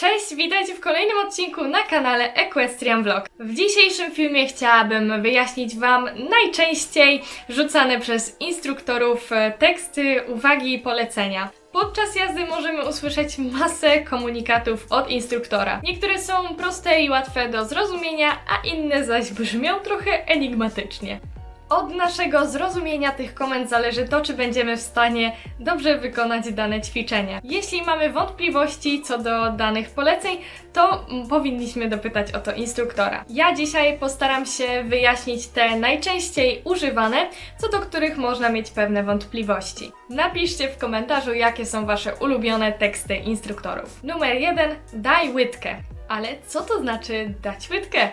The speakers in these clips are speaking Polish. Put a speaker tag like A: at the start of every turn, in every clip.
A: Cześć, witajcie w kolejnym odcinku na kanale Equestrian Vlog. W dzisiejszym filmie chciałabym wyjaśnić Wam najczęściej rzucane przez instruktorów e, teksty, uwagi i polecenia. Podczas jazdy możemy usłyszeć masę komunikatów od instruktora. Niektóre są proste i łatwe do zrozumienia, a inne zaś brzmią trochę enigmatycznie. Od naszego zrozumienia tych komend zależy to, czy będziemy w stanie dobrze wykonać dane ćwiczenie. Jeśli mamy wątpliwości co do danych poleceń, to powinniśmy dopytać o to instruktora. Ja dzisiaj postaram się wyjaśnić te najczęściej używane, co do których można mieć pewne wątpliwości. Napiszcie w komentarzu, jakie są Wasze ulubione teksty instruktorów. Numer jeden: daj łydkę. Ale co to znaczy dać łydkę?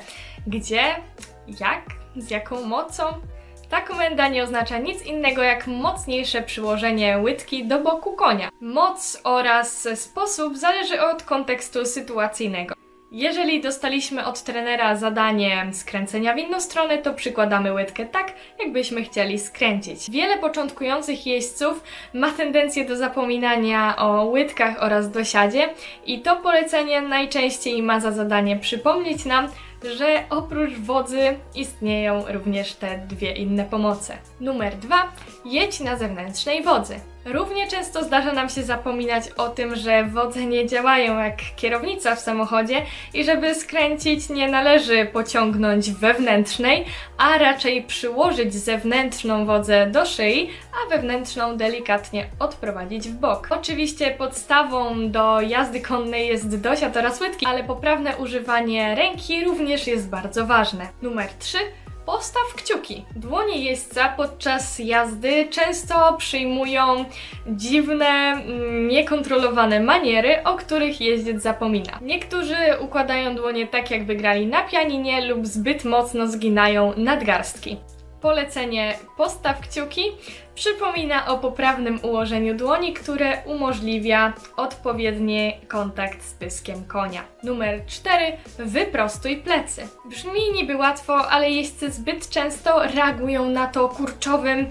A: Gdzie? Jak? Z jaką mocą? Ta komenda nie oznacza nic innego jak mocniejsze przyłożenie łydki do boku konia. Moc oraz sposób zależy od kontekstu sytuacyjnego. Jeżeli dostaliśmy od trenera zadanie skręcenia w inną stronę, to przykładamy łydkę tak, jakbyśmy chcieli skręcić. Wiele początkujących jeźdźców ma tendencję do zapominania o łydkach oraz dosiadzie i to polecenie najczęściej ma za zadanie przypomnieć nam, że oprócz wodzy istnieją również te dwie inne pomoce. Numer dwa: Jedź na zewnętrznej wodzy. Równie często zdarza nam się zapominać o tym, że wodze nie działają jak kierownica w samochodzie i żeby skręcić nie należy pociągnąć wewnętrznej, a raczej przyłożyć zewnętrzną wodzę do szyi, a wewnętrzną delikatnie odprowadzić w bok. Oczywiście podstawą do jazdy konnej jest dosiad oraz łydki, ale poprawne używanie ręki również jest bardzo ważne. Numer 3. Postaw kciuki. Dłonie jeźdźca podczas jazdy często przyjmują dziwne, mm, niekontrolowane maniery, o których jeździec zapomina. Niektórzy układają dłonie tak, jakby grali na pianinie lub zbyt mocno zginają nadgarstki. Polecenie postaw kciuki przypomina o poprawnym ułożeniu dłoni, które umożliwia odpowiedni kontakt z pyskiem konia. Numer 4. Wyprostuj plecy. Brzmi niby łatwo, ale jeźdźcy zbyt często reagują na to kurczowym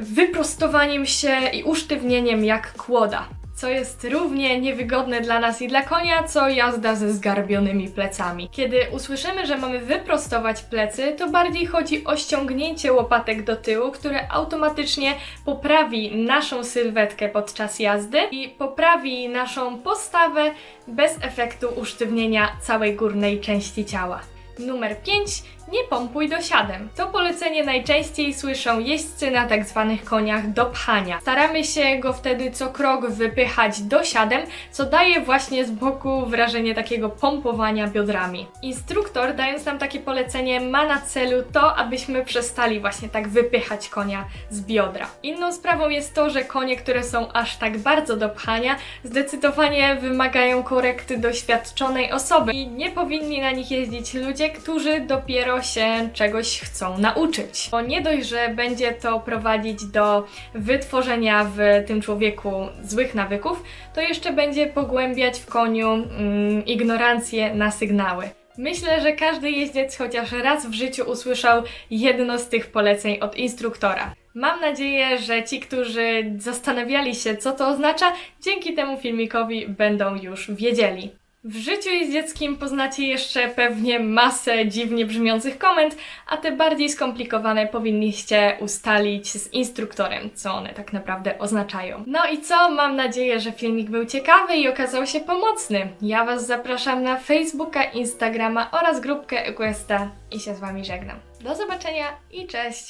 A: wyprostowaniem się i usztywnieniem jak kłoda. Co jest równie niewygodne dla nas i dla konia, co jazda ze zgarbionymi plecami. Kiedy usłyszymy, że mamy wyprostować plecy, to bardziej chodzi o ściągnięcie łopatek do tyłu, które automatycznie poprawi naszą sylwetkę podczas jazdy i poprawi naszą postawę bez efektu usztywnienia całej górnej części ciała. Numer 5. Nie pompuj dosiadem. To polecenie najczęściej słyszą jeźdźcy na tak zwanych koniach do pchania. Staramy się go wtedy co krok wypychać dosiadem, co daje właśnie z boku wrażenie takiego pompowania biodrami. Instruktor, dając nam takie polecenie, ma na celu to, abyśmy przestali właśnie tak wypychać konia z biodra. Inną sprawą jest to, że konie, które są aż tak bardzo do pchania, zdecydowanie wymagają korekty doświadczonej osoby i nie powinni na nich jeździć ludzie, którzy dopiero się czegoś chcą nauczyć. Bo nie dość, że będzie to prowadzić do wytworzenia w tym człowieku złych nawyków, to jeszcze będzie pogłębiać w koniu mm, ignorancję na sygnały. Myślę, że każdy jeździec chociaż raz w życiu usłyszał jedno z tych poleceń od instruktora. Mam nadzieję, że ci, którzy zastanawiali się, co to oznacza, dzięki temu filmikowi będą już wiedzieli. W życiu jeździeckim poznacie jeszcze pewnie masę dziwnie brzmiących komend, a te bardziej skomplikowane powinniście ustalić z instruktorem, co one tak naprawdę oznaczają. No i co? Mam nadzieję, że filmik był ciekawy i okazał się pomocny. Ja Was zapraszam na Facebooka, Instagrama oraz grupkę Equesta i się z Wami żegnam. Do zobaczenia i cześć!